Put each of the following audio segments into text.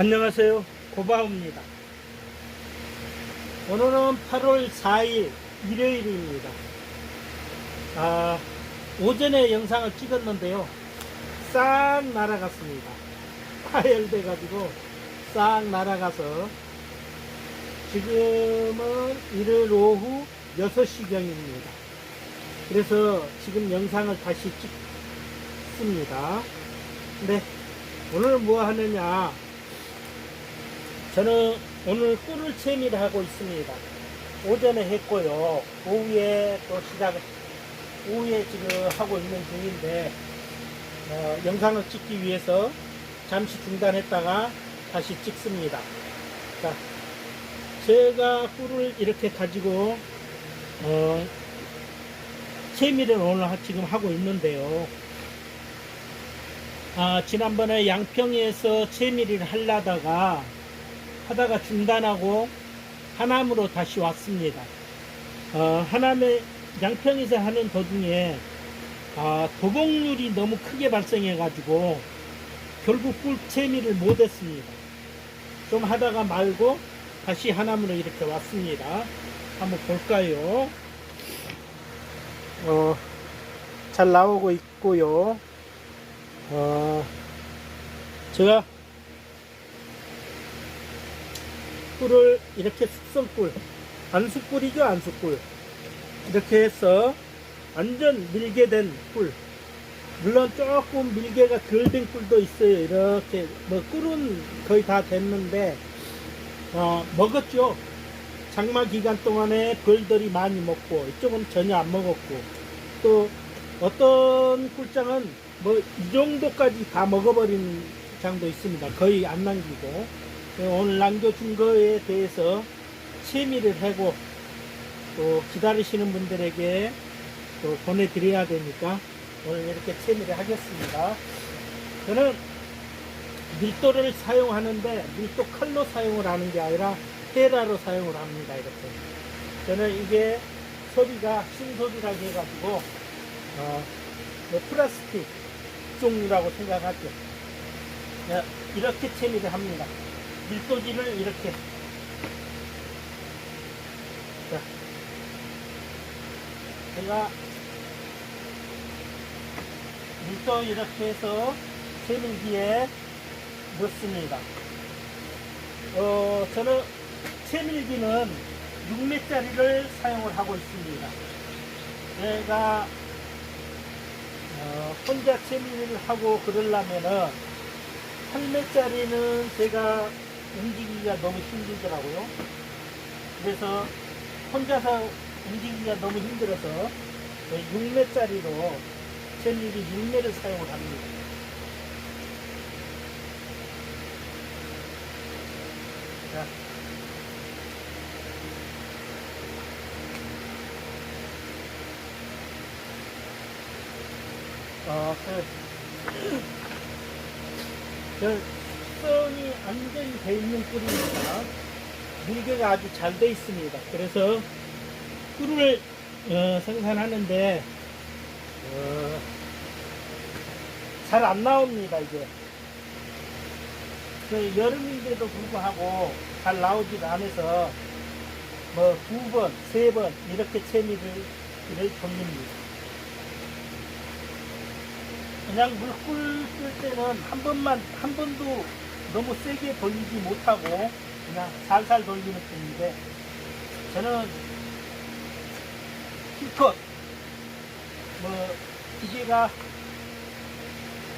안녕하세요. 고바우입니다. 오늘은 8월 4일 일요일입니다. 아, 오전에 영상을 찍었는데요. 싹 날아갔습니다. 파열돼 가지고 싹 날아가서 지금은 일요일 오후 6시경입니다. 그래서 지금 영상을 다시 찍습니다. 네. 오늘 뭐 하느냐. 저는 오늘 꿀을 채미를 하고 있습니다. 오전에 했고요. 오후에 또 시작, 오후에 지금 하고 있는 중인데, 어, 영상을 찍기 위해서 잠시 중단했다가 다시 찍습니다. 자, 제가 꿀을 이렇게 가지고, 어, 채미를 오늘 하- 지금 하고 있는데요. 아, 지난번에 양평에서 채미를 하려다가 하다가 중단하고 하남으로 다시 왔습니다. 어, 하남에 양평에서 하는 도중에 아, 도복률이 너무 크게 발생해가지고 결국 꿀채미를 못했습니다. 좀 하다가 말고 다시 하남으로 이렇게 왔습니다. 한번 볼까요? 어, 잘 나오고 있고요. 어, 제가 꿀을 이렇게 숙성꿀, 안수꿀이죠, 안수꿀. 이렇게 해서 완전 밀게 된 꿀. 물론 조금 밀게가 덜 된 꿀도 있어요. 이렇게, 뭐, 꿀은 거의 다 됐는데, 어, 먹었죠. 장마 기간 동안에 벌들이 많이 먹고, 이쪽은 전혀 안 먹었고, 또 어떤 꿀장은 뭐, 이 정도까지 다 먹어버린 장도 있습니다. 거의 안 남기고. 네, 오늘 남겨준 거에 대해서 채미를 하고 또 기다리시는 분들에게 또 보내드려야 되니까 오늘 이렇게 채미를 하겠습니다. 저는 밀도를 사용하는데 밀도 칼로 사용을 하는 게 아니라 헤라로 사용을 합니다. 이렇게. 저는 이게 소비가 신소비라고 해가지고 어, 뭐 플라스틱 종류라고 생각하죠. 네, 이렇게 채미를 합니다. 밀도지를 이렇게 자, 제가 밀도 이렇게 해서 채밀기에 넣습니다. 어, 저는 채밀기는 6매짜리를 사용을 하고 있습니다. 제가 어, 혼자 채밀을 하고 그러려면은 8매짜리는 제가 움직이기가 너무 힘들더라고요. 그래서 혼자서 움직이기가 너무 힘들어서 6매짜리로 젤리기 6매를 사용을 합니다. 자. 어, 그, 그 숙성이 완전히 돼 있는 꿀입니다. 밀개가 아주 잘 돼 있습니다. 그래서 꿀을 어, 생산하는데 어, 잘 안 나옵니다. 이게 그 여름인데도 불구하고 잘 나오지도 않아서 뭐 두 번, 세 번 이렇게 채미를 돌립니다. 그냥 물꿀 끌 때는 한 번만, 한 번도 너무 세게 돌리지 못하고 그냥 살살 돌리는 편인데 저는 힐컷 뭐 기계가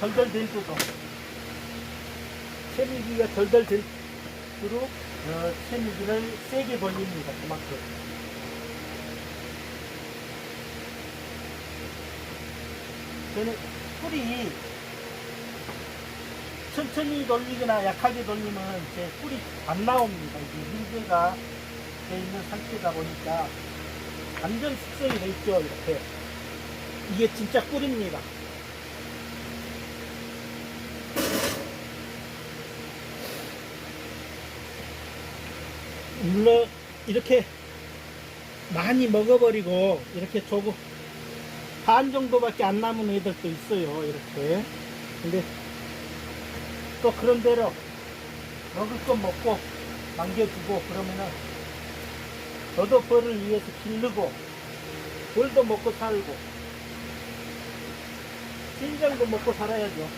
덜덜 될 때도 채미기가 덜덜 될수록 어, 채미기를 세게 돌립니다 그만큼. 저는 꿀이 천천히 돌리거나 약하게 돌리면 제 꿀이 안 나옵니다. 이게 밀개가 돼 있는 상태다 보니까 완전 숙성이 돼 있죠. 이렇게 이게 진짜 꿀입니다. 물론 이렇게 많이 먹어버리고 이렇게 조금 반 정도밖에 안 남은 애들도 있어요. 이렇게. 근데 또 그런 대로 먹을 것 먹고 남겨주고 그러면은 저도 벌을 위해서 기르고 벌도 먹고 살고 신장도 먹고 살아야죠.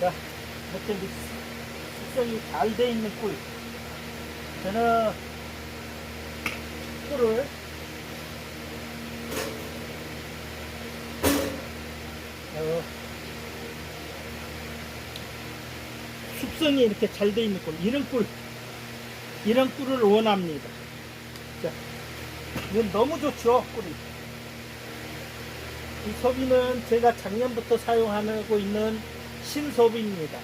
자, 이렇게 숙성이 잘 돼 있는 꿀. 저는 꿀을 어, 숙성이 이렇게 잘 돼 있는 꿀, 이런 꿀, 이런 꿀을 원합니다. 자, 이건 너무 좋죠, 꿀이. 이 소비는 제가 작년부터 사용하고 있는 신소비입니다.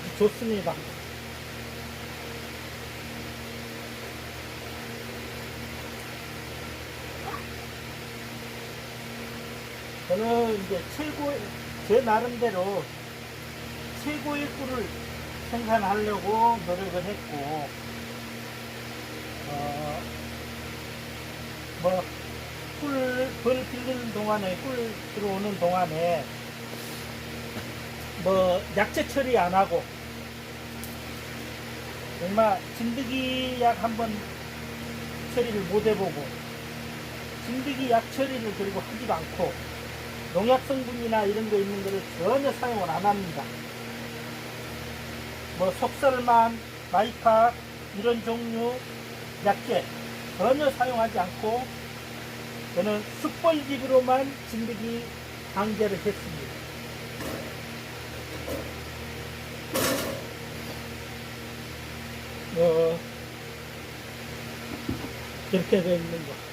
아주 좋습니다. 저는 이제 최고, 제 나름대로 최고의 꿀을 생산하려고 노력을 했고, 어, 뭐, 꿀, 벌 빌리는 동안에, 꿀 들어오는 동안에, 뭐, 약재 처리 안 하고, 정말 진드기 약 한번 처리를 못 해보고, 진드기 약 처리를 그리고 하지도 않고, 농약 성분이나 이런 거 있는 거를 전혀 사용을 안 합니다. 뭐 속설만, 마이파 이런 종류 약재 전혀 사용하지 않고 저는 숯벌집으로만 진드기 방제를 했습니다. 뭐 이렇게 되어 있는 거.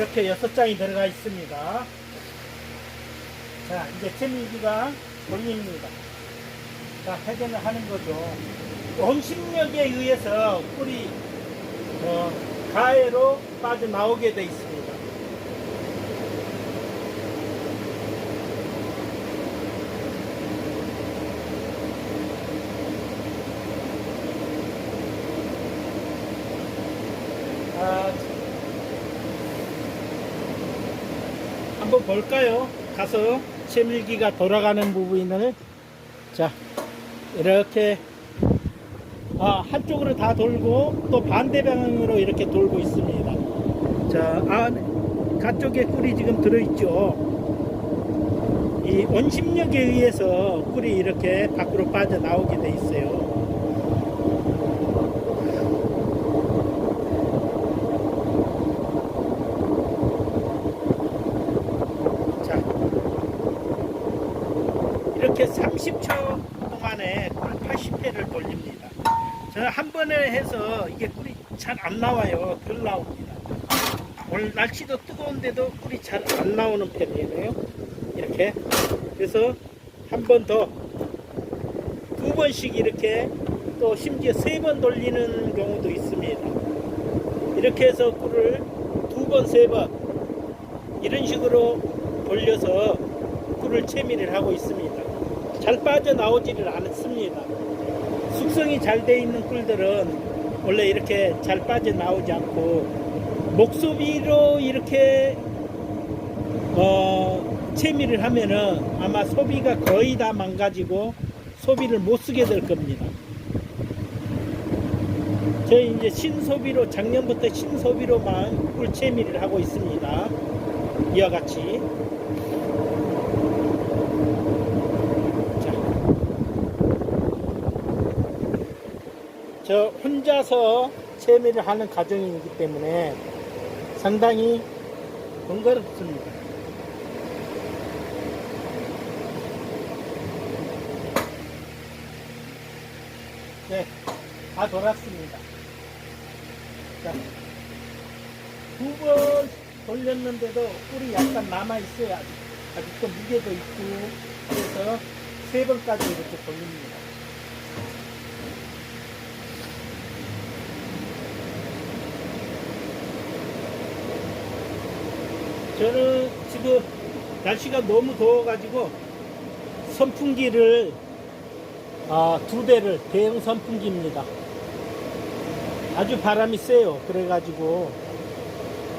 이렇게 여섯 장이 들어가 있습니다. 자, 이제 잼미기가 돌립니다. 자, 회전을 하는 거죠. 원심력에 의해서 꿀이 어, 가해로 빠져나오게 돼 있습니다. 아, 한번 볼까요? 가서 채밀기가 돌아가는 부분을 자 이렇게 아, 한쪽으로 다 돌고 또 반대 방향으로 이렇게 돌고 있습니다. 자, 아, 가쪽에 꿀이 지금 들어있죠. 이 원심력에 의해서 꿀이 이렇게 밖으로 빠져나오게 돼 있어요. 자, 이렇게 30초 동안에 꿀 80회를 돌립니다. 저는 한 번에 해서 이게 꿀이 잘 안 나와요. 덜 나옵니다. 오늘 날씨도 뜨거운데도 꿀이 잘 안 나오는 편이에요. 이렇게. 그래서 한 번 더, 두 번씩 이렇게 또 심지어 세 번 돌리는 경우도 있습니다. 이렇게 해서 꿀을 두 번, 세 번 이런 식으로 돌려서 꿀을 채미를 하고 있습니다. 잘 빠져나오지를 않습니다. 숙성이 잘 돼 있는 꿀들은 원래 이렇게 잘 빠져나오지 않고 목소비로 이렇게 어, 채미를 하면은 아마 소비가 거의 다 망가지고 소비를 못 쓰게 될 겁니다. 저희 이제 신소비로 작년부터 신소비로만 꿀채미를 하고 있습니다. 이와 같이 저 혼자서 채미를 하는 가정이기 때문에 상당히 번거롭습니다. 네, 다 돌았습니다. 자, 두 번 돌렸는데도 꿀이 약간 남아있어요. 아직. 아직도 무게도 있고, 그래서 세 번까지 이렇게 돌립니다. 저는 지금 날씨가 너무 더워가지고 선풍기를 아, 두 대를 대형 선풍기입니다. 아주 바람이 세요. 그래가지고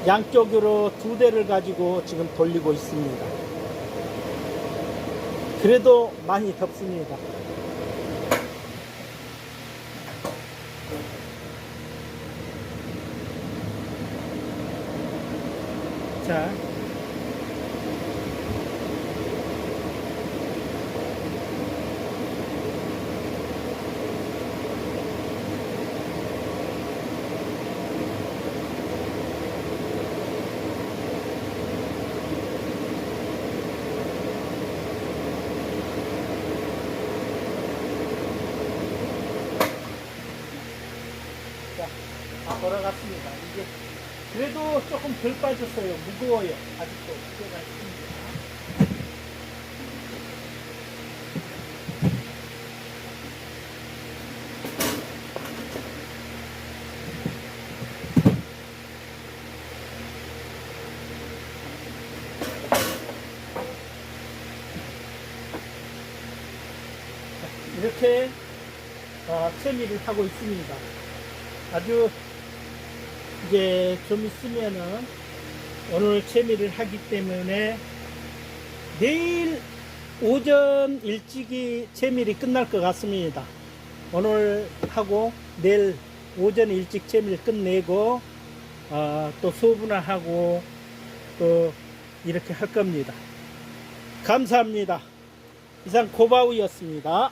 양쪽으로 두 대를 가지고 지금 돌리고 있습니다. 그래도 많이 덥습니다. 자, 자, 다 돌아갔습니다. 이제 그래도 조금 덜 빠졌어요. 무거워요. 아직도 무게가 있습니다. 자, 이렇게 어, 채미를 하고 있습니다. 아주 이제 좀 있으면은 오늘 채미를 하기 때문에 내일 오전 일찍이 채밀이 끝날 것 같습니다. 오늘 하고 내일 오전 일찍 채밀 끝내고 어, 또 소분화 하고 또 이렇게 할 겁니다. 감사합니다. 이상 고바우였습니다.